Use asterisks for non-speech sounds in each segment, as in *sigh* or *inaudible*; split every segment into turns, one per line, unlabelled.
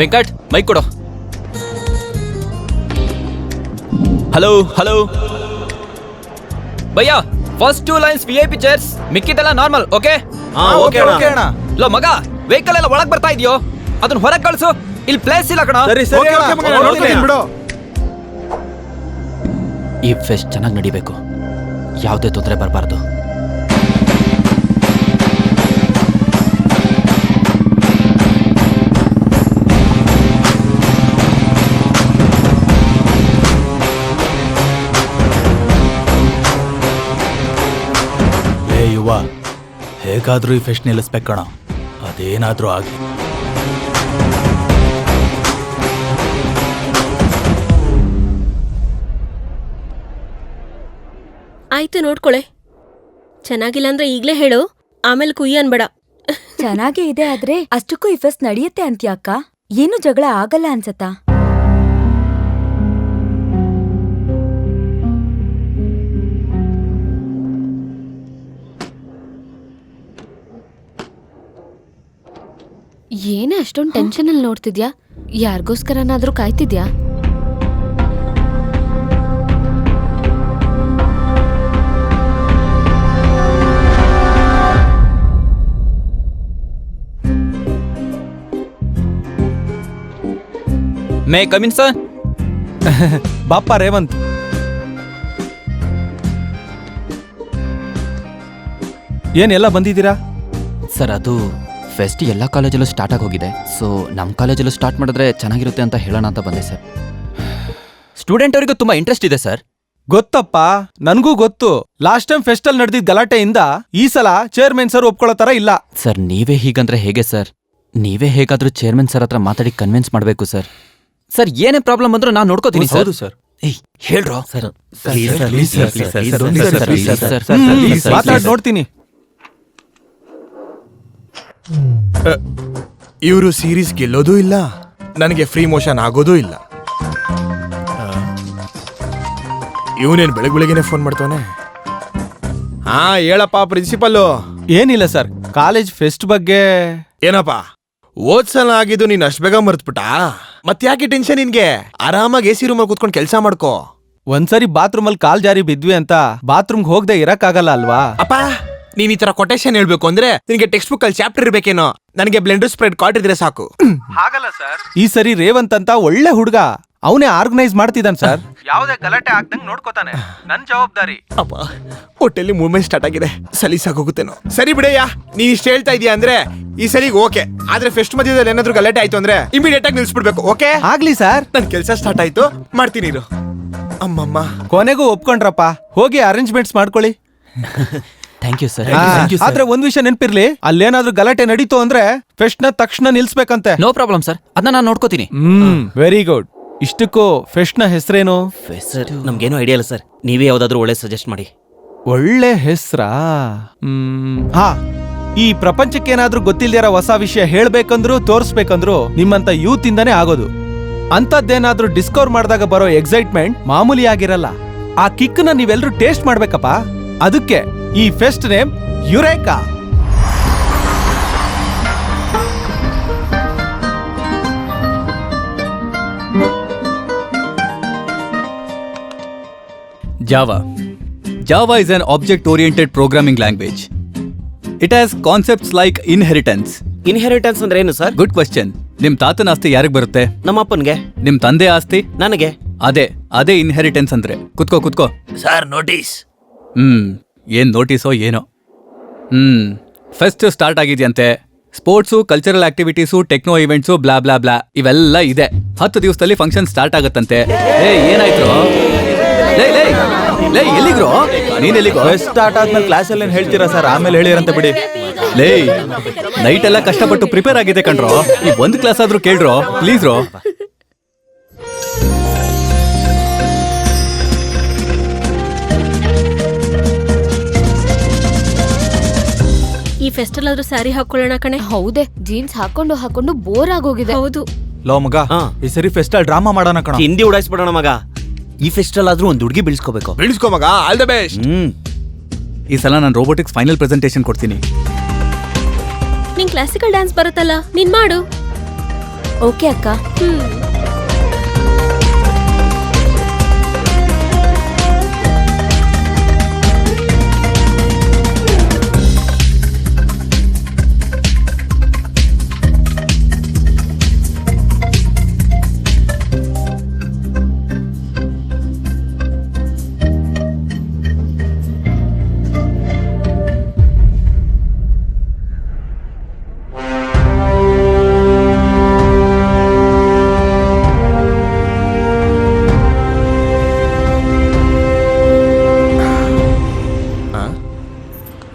Venkat mike ಕೊಡು. Hello hello bhaiya first two lines V I P chairs ಮಿಕ್ಕಿದೆಲ್ಲ normal okay
ಹಾ okay ಅಣ್ಣ.
ಲೋ ಮಗ ವೆಹಿಕಲ್ ಎಲ್ಲ ಒಳಗ್ ಬರ್ತಾ ಇದೆಯೋ? ಅದನ್ನ ಹೊರಗೆ ಕಳ್ಸು. ಇಲ್ಲಿ ಪ್ಲೇಸ್ ಇಲ್ಲ ಕಣ.
ಸರಿ ಸರಿ
ಓಕೆ,
ಅಣ್ಣ,
ಓಕೆ
ನೋಡ್ತೀನಿ ಬಿಡು.
ಈ ಫೆಸ್ಟ್ ಚೆನ್ನಾಗಿ ನಡಿಬೇಕು. ಯಾವುದೇ ತೊಂದರೆ ಬರಬಾರ್ದು.
ಹೇಗಾದ್ರೂ ಈ ಫೆಸ್ಟ್ ನಿಲ್ಲಿಸ್ಬೇಕಣ ಅದೇನಾದ್ರೂ ಆಗಿ.
ಆಯ್ತು ನೋಡ್ಕೊಳೆ. ಚೆನ್ನಾಗಿಲ್ಲ ಅಂದ್ರೆ ಈಗ್ಲೇ ಹೇಳು. ಆಮೇಲೆ ಕುಯ್ಯ ಅನ್ಬೇಡ.
ಚೆನ್ನಾಗೇ ಇದೆ ಆದ್ರೆ ಅಷ್ಟಕ್ಕೂ ಈ ಫೆಸ್ಟ್ ನಡೆಯುತ್ತೆ ಅಂತ್ಯಾ ಅಕ್ಕ? ಏನು ಜಗಳ ಆಗಲ್ಲ ಅನ್ಸತ್ತಾ?
ಏನೇ ಅಷ್ಟೊಂದು ಟೆನ್ಷನ್ ಅಲ್ಲಿ ನೋಡ್ತಿದ್ಯಾ? ಯಾರಿಗೋಸ್ಕರನಾದ್ರೂ ಕಾಯ್ತಿದ್ಯಾ?
ಮೇ ಕಮಿನ್ ಸರ್
ಬಾಪ್ಪ ರೇವಂತ್ ಏನೆಲ್ಲ ಎಲ್ಲ ಬಂದಿದ್ದೀರಾ?
ಸರ್ ಅದು ಫೆಸ್ಟ್ ಎಲ್ಲ ಕಾಲೇಜಲ್ಲೂ ಸ್ಟಾರ್ಟ್ ಆಗೋಗಿದೆ ಹೋಗಿದೆ ಸೊ ನಮ್ಮ ಕಾಲೇಜಲ್ಲೂ ಸ್ಟಾರ್ಟ್ ಮಾಡಿದ್ರೆ ಚೆನ್ನಾಗಿರುತ್ತೆ ಅಂತ ಹೇಳೋಣ ಅಂತ ಬಂದೆ ಸರ್ ಸ್ಟೂಡೆಂಟ್ ಅವರಿಗೂ ತುಂಬ ಇಂಟ್ರೆಸ್ಟ್ ಇದೆ ಸರ್
ಗೊತ್ತಪ್ಪ ನನ್ಗೂ ಗೊತ್ತು ಲಾಸ್ಟ್ ಟೈಮ್ ಫೆಸ್ಟಲ್ ನಡೆದಿದ್ದ ಗಲಾಟೆಯಿಂದ ಈ ಸಲ ಚೇರ್ಮನ್ ಸರ್ ಒಪ್ಕೊಳ್ಳೋ ತರ ಇಲ್ಲ
ಸರ್ ನೀವೇ ಹೀಗಂದ್ರೆ ಹೇಗೆ ಸರ್ ನೀವೇ ಹೇಗಾದ್ರೂ ಚೇರ್ಮನ್ ಸರ್ ಹತ್ರ ಮಾತಾಡಿ ಕನ್ವಿನ್ಸ್ ಮಾಡಬೇಕು ಸರ್ ಸರ್ ಏನೇ ಪ್ರಾಬ್ಲಮ್ ಅಂದ್ರೂ ನಾನು ನೋಡ್ಕೋತೀನಿ ಸರ್
ಸರ್
ಏಯ್ ಹೇಳ್ರೋ ಸರ್
ಮಾತಾಡ್ ನೋಡ್ತೀನಿ
ಇವರು ಸೀರೀಸ್ ಗೆಲ್ಲೋದೂ ಇಲ್ಲ ನನಗೆ ಫ್ರೀ ಮೋಷನ್ ಆಗೋದೂ ಇಲ್ಲ. ಇವನೇನ್ ಬೆಳಗ್ಗೆ ಬೆಳಗ್ಗೆನೆ ಫೋನ್ ಮಾಡ್ತಾನೆ ಹಾ ಹೇಳಪ್ಪ ಪ್ರಿನ್ಸಿಪಲ್
ಏನಿಲ್ಲ ಸರ್ ಕಾಲೇಜ್ ಫೆಸ್ಟ್ ಬಗ್ಗೆ
ಏನಪ್ಪ? ಓದ್ಸಲ ಆಗಿದ್ದು ನೀನ್ ಅಷ್ಟು ಬೇಗ ಮರ್ತ್ಬಿಟ್ಟ? ಮತ್ತ್ಯಾಕೆ ಟೆನ್ಷನ್ ನಿನ್ಗೆ? ಆರಾಮಾಗಿ ಎ ಸಿ ರೂಮಲ್ಲಿ ಕೂತ್ಕೊಂಡು ಕೆಲಸ ಮಾಡ್ಕೋ.
ಒಂದ್ಸರಿ ಬಾತ್ರೂಮ್ ಅಲ್ಲಿ ಕಾಲ್ ಜಾರಿ ಬಿದ್ವಿ ಅಂತ ಬಾತ್ರೂಮ್ಗೆ ಹೋಗದೆ ಇರಕ್ಕಾಗಲ್ಲ ಅಲ್ವಾ?
ಅಪ್ಪ! ನೀನ್ ಈ ತರ ಕೊಟೇಶನ್ ಹೇಳ್ಬೇಕು ಅಂದ್ರೆ ನಿನಗೆ ಟೆಕ್ಸ್ಟ್ ಬುಕ್ ಅಲ್ಲಿ ಚಾಪ್ಟರ್ ಇರ್ಬೇಕೇನೋ? ನನಗೆ ಬ್ಲೆಂಡರ್ ಸ್ಪ್ರೆಡ್ ಕಾರ್ಡ್ ಇದ್ರೆ ಸಾಕು.
ಹಾಗಲ್ಲ ಸರ್. ಈ ಸರಿ ರೇವಂತ್ ಅಂತ ಒಳ್ಳೆ ಹುಡುಗ. ಅವನೇ ಆರ್ಗನೈಸ್ ಮಾಡ್ತಿದ್ದಾನೆ ಸರ್. ಯಾವುದೇ ಗಲಾಟೆ ಆಗ್ದಂಗ್ ನೋಡ್ಕೋತಾನೆ. ನನ್ ಜವಾಬ್ದಾರಿ.
ಅಪ್ಪ ಹೋಟೆಲ್ ಮೂವ್ಮೆಂಟ್ ಸ್ಟಾರ್ಟ್ ಆಗಿದೆ. ಸಲೀಸಾಗೋಗುತ್ತೇನೋ ಸರಿ ಬಿಡಯ್ಯ ನೀನ್ ಇಷ್ಟ ಹೇಳ್ತಾ ಇದೀಯ ಅಂದ್ರೆ ಈ ಸರಿಗೆ ಓಕೆ ಆದ್ರೆ ಫೆಸ್ಟ್ ಮಧ್ಯದಲ್ಲಿ ಏನಾದ್ರೂ ಗಲಾಟೆ ಆಯ್ತು ಅಂದ್ರೆ ಇಮಿಡಿಯೇಟ್ ಆಗಿ ನಿಲ್ಸ್ಬಿಡ್ಬೇಕು ಓಕೆ
ಆಗ್ಲಿ ಸರ್.
ನನ್ ಕೆಲಸ ಸ್ಟಾರ್ಟ್ ಆಯ್ತು ಮಾಡ್ತೀನಿ ಇರು. ಅಮ್ಮಮ್ಮ.
ಕೊನೆಗೂ ಒಪ್ಕೊಂಡ್ರಪ್ಪ. ಹೋಗಿ ಅರೇಂಜ್ಮೆಂಟ್ಸ್ ಮಾಡ್ಕೊಳ್ಳಿ. *laughs*
ಥ್ಯಾಂಕ್ ಯು ಸರ್
ಆದ್ರೆ ಒಂದ್ ವಿಷಯ ನೆನ್ಪಿರ್ಲಿ ಅಲ್ಲೇನಾದ್ರೂ ಗಲಾಟೆ ನಡೀತು ಅಂದ್ರೆ ಫೆಸ್ಟ್ನ ತಕ್ಷಣ ನಿಲ್ಸ್ಬೇಕಂತೆ.
ನೋ ಪ್ರಾಬ್ಲಮ್ ಸರ್ ಅದನ್ನ ನಾನು ನೋಡ್ಕೋತೀನಿ.
ಹ್ಮ್ ವೆರಿ ಗುಡ್ ಇಷ್ಟಕ್ಕೂ ಫೆಸ್ಟ್ನ ಹೆಸರೇನು?
ಸರ್ ನಮ್ಗೇನು ಐಡಿಯಾ ಇಲ್ಲ ಸರ್ ನೀವೇ ಯಾವ್ದಾದ್ರು ಒಳ್ಳೆ ಸಜೆಸ್ಟ್ ಮಾಡಿ.
ಒಳ್ಳೆ ಹೆಸ್ರಾ? ಹ್ಮ್ ಹಾ. ಈ ಪ್ರಪಂಚಕ್ಕೇನಾದ್ರೂ ಗೊತ್ತಿಲ್ದಿರೋ ಹೊಸ ವಿಷಯ ಹೇಳ್ಬೇಕಂದ್ರು ತೋರಿಸ್ಬೇಕಂದ್ರು ನಿಮ್ಮಂತ ಯೂತ್ ಇಂದಾನೇ ಆಗೋದು. ಅಂತದ್ದೇನಾದ್ರೂ ಡಿಸ್ಕವರ್ ಮಾಡಿದಾಗ ಬರೋ ಎಕ್ಸೈಟ್ಮೆಂಟ್ ಮಾಮೂಲಿ ಆಗಿರಲ್ಲ ಆ ಕಿಕ್ನ ನೀವೆಲ್ರೂ ಟೇಸ್ಟ್ ಮಾಡ್ಬೇಕಪ್ಪ. ಅದಕ್ಕೆ ಈ fest name Eureka.
Java. Java is an object oriented programming language. It has concepts like inheritance.
Inheritance ಅಂದ್ರೆ ಏನು ಸರ್
ಗುಡ್ ಕ್ವಶನ್ ನಿಮ್ ತಾತನ ಆಸ್ತಿ ಯಾರಿಗ್ ಬರುತ್ತೆ?
ನಮ್ಮ ಅಪ್ಪನ್ಗೆ
ನಿಮ್ ತಂದೆ ಆಸ್ತಿ?
ನನಗೆ.
ಅದೇ ಅದೇ ಇನ್ಹೆರಿಟೆನ್ಸ್ ಅಂದ್ರೆ. ಕುತ್ಕೋ ಕುತ್ಕೋ.
Sir notice
hmm. ಏನ್ ನೋಟಿಸೋ ಏನೋ. Hmm fest start ಆಗಿದೆಯಂತೆ. Sports cultural activities techno events blah blah blah ಇವೆಲ್ಲ ಇದೆ. ಹತ್ತು ದಿವಸದಲ್ಲಿ ಫಂಕ್ಷನ್ ಸ್ಟಾರ್ಟ್ ಆಗುತ್ತಂತೆ. ಏ ಏನಾಯ್ತು? ಲೇ ಎಲ್ಲಿಗ್ರೋ ನೀನ್ ಎಲ್ಲಿಗೋ?
ಸ್ಟಾರ್ಟ್ ಆದ್ಮೇಲೆ ಕ್ಲಾಸ್ ಅಲ್ಲಿ ಹೇಳ್ತೀರಾ ಸರ್ ಆಮೇಲೆ ಹೇಳಿರಂತ ಬಿಡಿ.
ಲೇ ನೈಟ್ ಎಲ್ಲ ಕಷ್ಟಪಟ್ಟು ಪ್ರಿಪೇರ್ ಆಗಿದೆ ಕಣ್ರೋ. ಈ ಒಂದ್ ಕ್ಲಾಸ್ ಆದ್ರೂ ಕೇಳ್ರೋ ಪ್ಲೀಸ್ ರೋ.
ಈ ಫೆಸ್ಟಲ್ ಆದ್ರೂ ಸ್ಯಾರಿ ಹಾಕೊಳ್ಳೋಣ ಕಣೆ.
ಹೌದೇ ಜೀನ್ಸ್ ಹಾಕೊಂಡು ಹಾಕೊಂಡು ಬೋರ್ ಆಗೋಗಿದೆ.
ಹೌದು.
ಲೋ ಮಗ
ಹಾ.
ಈ ಸರಿ ಫೆಸ್ಟಲ್ ಡ್ರಾಮಾ ಮಾಡೋಣ ಕಣ.
ಹಿಂದಿ ಉಡಾಯಿಸ್ಬಿಡೋಣ ಮಗ. ಈ ಫೆಸ್ಟಲ್ ಆದ್ರೂ ಒಂದು ಹುಡುಗಿ ಬೆಳೆಸ್ಕೋಬೇಕು.
ಬೆಳೆಸ್ಕೋ ಮಗ ಆಲ್ ದ ಬೆಸ್ಟ್
ಹ್ಮ್.
ಈ ಸಲ ನಾನು ರೋಬೋಟಿಕ್ಸ್ ಫೈನಲ್ ಪ್ರೆಸೆಂಟೇಷನ್ ಕೊಡ್ತೀನಿ.
ನಿನ್ ಕ್ಲಾಸಿಕಲ್ ಡ್ಯಾನ್ಸ್ ಬರುತ್ತಲ್ಲ ನೀನ್ ಮಾಡು.
ಓಕೆ ಅಕ್ಕ.
ಹ್ಮ್.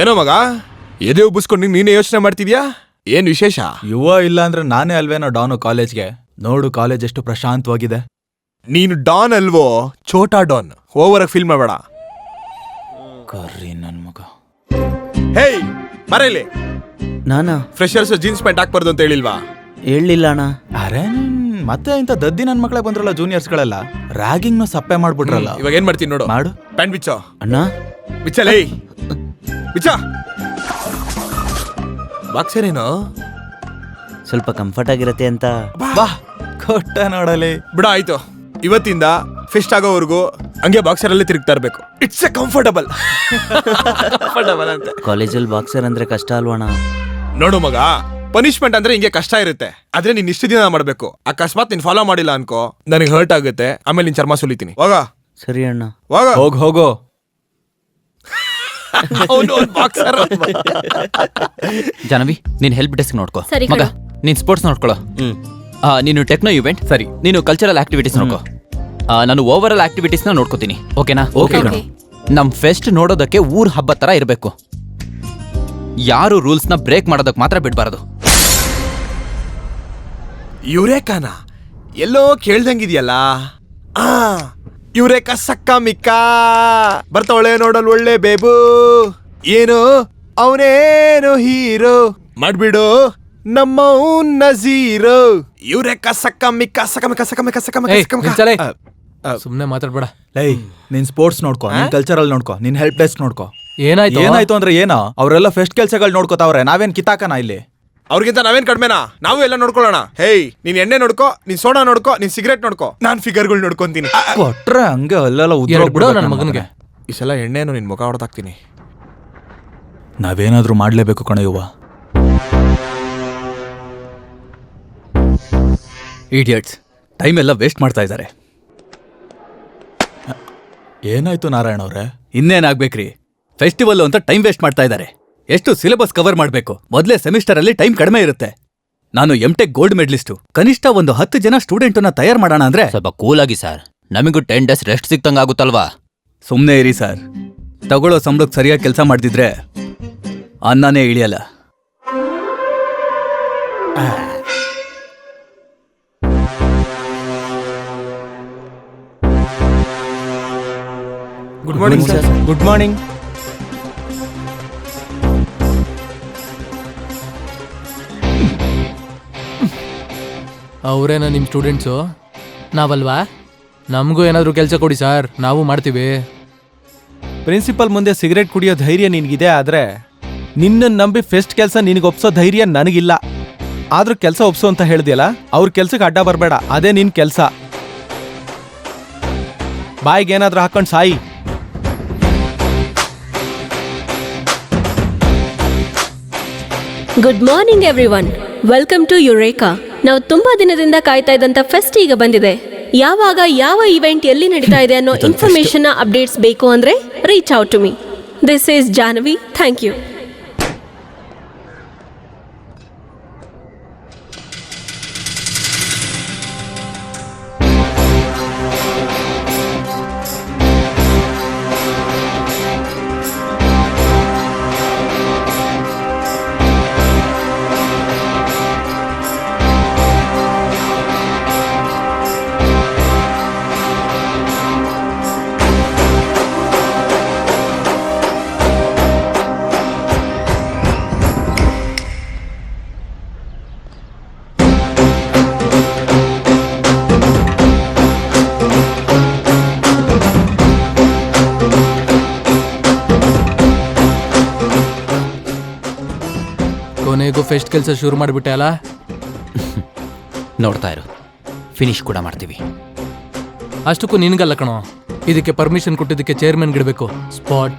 ಏನೋ ಮಗ? ಎದೆ ಉಬ್ಬಿಸ್ಕೊಂಡು ನೀನೇ ಯೋಚನೆ ಮಾಡ್ತಿದ್ಯಾ? ಏನ್ ವಿಶೇಷ?
ಯುವ ಇಲ್ಲ ಅಂದ್ರೆ ನಾನೇ ಅಲ್ವೇನೋ ಡಾನು ಕಾಲೇಜ್ಗೆ? ನೋಡು ಕಾಲೇಜ್ ಎಷ್ಟು ಪ್ರಶಾಂತವಾಗಿದೆ.
ನೀನು ಡಾನ್ ಅಲ್ವೋ? ಛೋಟಾ ಡಾನ್. ಓವರ್ ಫೀಲ್ ಮಾಡಬೇಡ.
ಕರ್ರಿ ನನ್ ಮಗ.
ಹೇಯ್ ಮರೇಲಿ ಇಲ್ಲಿ.
ನಾನಾ?
ಫ್ರೆಶರ್ಸ್ ಜೀನ್ಸ್ ಪ್ಯಾಂಟ್ ಹಾಕ್ಬಾರ್ದು ಅಂತ ಹೇಳಿಲ್ವಾ?
ಹೇಳಲಿಲ್ಲ ಅಣ್ಣ.
ಅರೆ ನಿನ್- ಮತ್ತೆ ಇಂಥ ದದ್ದಿ ನನ್ ಮಕ್ಳೇ ಬಂದ್ರಲ್ಲ ಜೂನಿಯರ್ಸ್ಗಳೆಲ್ಲ? ರ್ಯಾಗಿಂಗ್ ಸಪ್ಪೆ ಮಾಡ್ಬಿಟ್ರಲ್ಲ.
ಇವಾಗ ಏನ್ ಮಾಡ್ತೀನಿ ನೋಡು.
ಮಾಡು.
ಪ್ಯಾಂಟ್ ಬಿಚ್ಚೋ.
ಅಣ್ಣ?
ಬಿಚ್ಚಲೇ ಬಿಚ್ಚ ಬಾಕ್ಸರೇನು
ಸ್ವಲ್ಪ ಕಂಫರ್ಟ್ ಆಗಿರತ್ತೆ ಅಂತ.
ಬಾ. ಕೊಟ್ಟ ನೋಡಲಿ.
ಬಿಡ ಆಯ್ತು. ಇವತ್ತಿಂದ ಫಿಸ್ಟ್ ಆಗೋವರೆಗೂ ಹಂಗೆ ಬಾಕ್ಸರ್ ಅಲ್ಲಿ ತಿರುಗ್ತಾ ಇರ್ಬೇಕು. ಇಟ್ಸ್ ಎ ಕಂಫರ್ಟಬಲ್ ಕಂಫರ್ಟಬಲ್ ಅಂತ.
ಕಾಲೇಜಲ್ಲಿ ಬಾಕ್ಸರ್ ಅಂದ್ರೆ ಕಷ್ಟ ಅಲ್ವಣ
ನೋಡು ಮಗ ಪನಿಷ್ಮೆಂಟ್ ಅಂದ್ರೆ ಹಿಂಗೆ ಕಷ್ಟ ಇರುತ್ತೆ. ಆದ್ರೆ ನೀನ್ ಇಷ್ಟು ದಿನ ಮಾಡ್ಬೇಕು. ಅಕಸ್ಮಾತ್ ನೀನ್ ಫಾಲೋ ಮಾಡಿಲ್ಲ ಅನ್ಕೋ. ನನಗೆ ಹರ್ಟ್ ಆಗುತ್ತೆ. ಆಮೇಲೆ ನಿನ್ ಚರ್ಮ ಸುಲಿತೀನಿ. ಹೋಗ.
ಸರಿ ಅಣ್ಣ.
ಹೋಗ.
ಹೋಗ್ ಹೋಗೋ.
ಬಾಕ್ಸರ್
ಜಾನವಿ ನೀನ್ ಹೆಲ್ಪ್ ಡೆಸ್ಕ್ ನೋಡ್ಕೋ.
ಸರಿ
ಮಗ ನೀನ್ ಸ್ಪೋರ್ಟ್ಸ್ ನೋಡ್ಕೊಳ್ಳೋ
ಹ್ಮ್.
ಆ, ನೀನು ಟೆಕ್ನೋ ಇವೆಂಟ್
ಸರಿ.
ನೀನು ಕಲ್ಚರಲ್ ಆಕ್ಟಿವಿಟೀಸ್ ನೋಡ್ಕೋ. ಆ, ನಾನು ಓವರ್ ಆಲ್ ಆಕ್ಟಿವಿಟೀಸ್ನ ನೋಡ್ಕೋತೀನಿ. ಓಕೆನಾ
ಓಕೆ
ಕಣೋ.
ನಮ್ ಫೆಸ್ಟ್ ನೋಡೋದಕ್ಕೆ ಊರ್ ಹಬ್ಬ ತರ ಇರಬೇಕು. ಯಾರು ರೂಲ್ಸ್ನ ಬ್ರೇಕ್ ಮಾಡೋದಕ್ ಮಾತ್ರ ಬಿಡಬಾರದು.
ಯುರೇಕಾನ ಎಲ್ಲೋ ಕೇಳ್ದಂಗಿದ್ಯಲ್ಲ? ಆ. ಯುರೇಕ ಕಸಕ್ಕ ಮಿಕ್ಕ. ಬರ್ತಾವಳೆ ನೋಡಲ್ ಒಳ್ಳೆ ಬೇಬು. ಏನು? ಅವನೇನು ಹೀರೋ? ಮಾಡ್ಬಿಡು. ನಮ್ಮ ನಜೀರೋ. ಇವ್ರೆ ಕಸಕ್ಕ ಮಿಕ್ಕ ಸಕ ಮಿಕ್ಕ ಸಕ ಮಿಕ್ಕ ಸಕ ಮಿಕ್ಕ
ಸುಮ್ನೆ ಮಾತಾಡ್ಬೇಡ. ಲೈ ನಿನ್ ಸ್ಪೋರ್ಟ್ಸ್ ನೋಡ್ಕೊ ನಿನ್ ಕಲ್ಚರಲ್ ನೋಡ್ಕೊ ನಿನ್ ಹೆಲ್ಪ್ ಡೆಸ್ಕ್ ನೋಡ್ಕೊ. ಏನಾಯ್ತು? ಏನಾಯ್ತು ಅಂದ್ರೆ ಏನೋ? ಅವರೆಲ್ಲ ಫೆಸ್ಟ್ ಕೆಲ್ಸಗಳು ನೋಡ್ಕೊತಾವ್ರೆ ನಾವೇನ್ ಕಿತಾಕನ ಇಲ್ಲಿ?
ಅವ್ರಿಗಿಂತ ನಾವೇನ್ ಕಡಿಮೆನಾ? ನಾವು ಎಲ್ಲ ನೋಡ್ಕೊಳ್ಳೋಣ. ಹೇಯ್ ನೀನ್ ಎಣ್ಣೆ ನೋಡ್ಕೋ ನೀನ್ ಸೋಡಾ ನೋಡ್ಕೋ ನೀನ್ ಸಿಗರೇಟ್ ನೋಡ್ಕೋ. ನಾನ್ ಫಿಗರ್ಗಳು ನೋಡ್ಕೊಂತೀನಿ.
ಕೊಟ್ರೆ ಹಂಗೆ ಅಲ್ಲೆಲ್ಲ ಬಿಡೋ ನನ್ನ ಮಗನಿಗೆ.
ಈ ಸಲ ಎಣ್ಣೆನು ನಿನ್ ಮುಖ ಹೊಡೆದಾಕ್ತೀನಿ.
ನಾವೇನಾದ್ರೂ ಮಾಡ್ಲೇಬೇಕು ಕಣ ಯುವ
ಇಡಿಯಟ್ಸ್ ಟೈಮ್ ಎಲ್ಲ ವೇಸ್ಟ್ ಮಾಡ್ತಾ ಇದ್ದಾರೆ.
ಏನಾಯ್ತು ನಾರಾಯಣ ಅವ್ರೆ?
ಇನ್ನೇನಾಗ್ಬೇಕ್ರಿ ಫೆಸ್ಟಿವಲ್ ಅಂತ ಟೈಮ್ ವೇಸ್ಟ್ ಮಾಡ್ತಾ ಇದ್ದಾರೆ. ಎಷ್ಟು ಸಿಲೆಬಸ್ ಕವರ್ ಮಾಡಬೇಕು? ಮೊದಲೇ ಸೆಮಿಸ್ಟರ್ ಅಲ್ಲಿ ಟೈಮ್ ಕಡಿಮೆ ಇರುತ್ತೆ. ನಾನು ಎಂಟೆಕ್ ಗೋಲ್ಡ್ ಮೆಡಲಿಸ್ಟು ಕನಿಷ್ಠ ಒಂದು ಹತ್ತು ಜನ ಸ್ಟೂಡೆಂಟನ್ನ ತಯಾರು ಮಾಡೋಣ ಅಂದ್ರೆ?
ಸ್ವಲ್ಪ ಕೂಲ್ ಆಗಿ ಸರ್ ನಮಗೂ ಟೆನ್ ಡೇಸ್ ರೆಸ್ಟ್ ಸಿಕ್ತಂಗೆ ಆಗುತ್ತಲ್ವಾ?
ಸುಮ್ಮನೆ ಇರಿ ಸರ್ ತಗೊಳ್ಳೋ ಸಂಬಳಕ್ಕೆ ಸರಿಯಾಗಿ ಕೆಲಸ ಮಾಡಿದ್ರೆ ಅನ್ನನೇ ಇಳಿಯಲ್ಲ.
Good morning sir
good morning
ಅವರೇನ ನಿಮ್ಮ ಸ್ಟೂಡೆಂಟ್ಸು? ನಾವಲ್ವಾ? ನಮಗೂ ಏನಾದರೂ ಕೆಲಸ ಕೊಡಿ ಸರ್ ನಾವು ಮಾಡ್ತೀವಿ.
ಪ್ರಿನ್ಸಿಪಲ್ ಮುಂದೆ ಸಿಗರೇಟ್ ಕುಡಿಯೋ ಧೈರ್ಯ ನಿನಗಿದೆ ಆದರೆ ನಿನ್ನನ್ನು ನಂಬಿ ಫೆಸ್ಟ್ ಕೆಲಸ ನಿನಗೆ ಒಪ್ಸೋ ಧೈರ್ಯ ನನಗಿಲ್ಲ. ಆದರೂ ಕೆಲಸ ಒಪ್ಸು ಅಂತ ಹೇಳಿದೆಯಲ್ಲ ಅವ್ರ ಕೆಲಸಕ್ಕೆ ಅಡ್ಡ ಬರಬೇಡ ಅದೇ ನಿನ್ನ ಕೆಲಸ. ಬಾಯಿಗೆ ಏನಾದರೂ ಹಾಕೊಂಡು Sai.
Good morning everyone welcome to Eureka ನಾವು ತುಂಬಾ ದಿನದಿಂದ ಕಾಯ್ತಾ ಇದ್ದಂತ ಫೆಸ್ಟ್ ಈಗ ಬಂದಿದೆ. ಯಾವಾಗ ಯಾವ ಇವೆಂಟ್ ಎಲ್ಲಿ ನಡೀತಾ ಇದೆ ಅನ್ನೋ ಇನ್ಫಾರ್ಮೇಶನ್ ಅಪ್ಡೇಟ್ಸ್ ಬೇಕು ಅಂದ್ರೆ reach out to me this is Janhvi thank you
ಕೊನೆಗೂ ಫೆಸ್ಟ್ ಕೆಲಸ ಶುರು ಮಾಡಿಬಿಟ್ಟೆ ಅಲ್ಲ? *laughs*
ನೋಡ್ತಾ ಇರು. ಫಿನಿಶ್ ಕೂಡ ಮಾಡ್ತೀವಿ.
ಅಷ್ಟಕ್ಕೂ ನಿನ್ಗಲ್ಲ ಕಣೋ. ಇದಕ್ಕೆ ಪರ್ಮಿಷನ್ ಕೊಟ್ಟಿದ್ದಕ್ಕೆ ಚೇರ್ಮನ್ ಗಿಡಬೇಕು. ಸ್ಪಾಟ್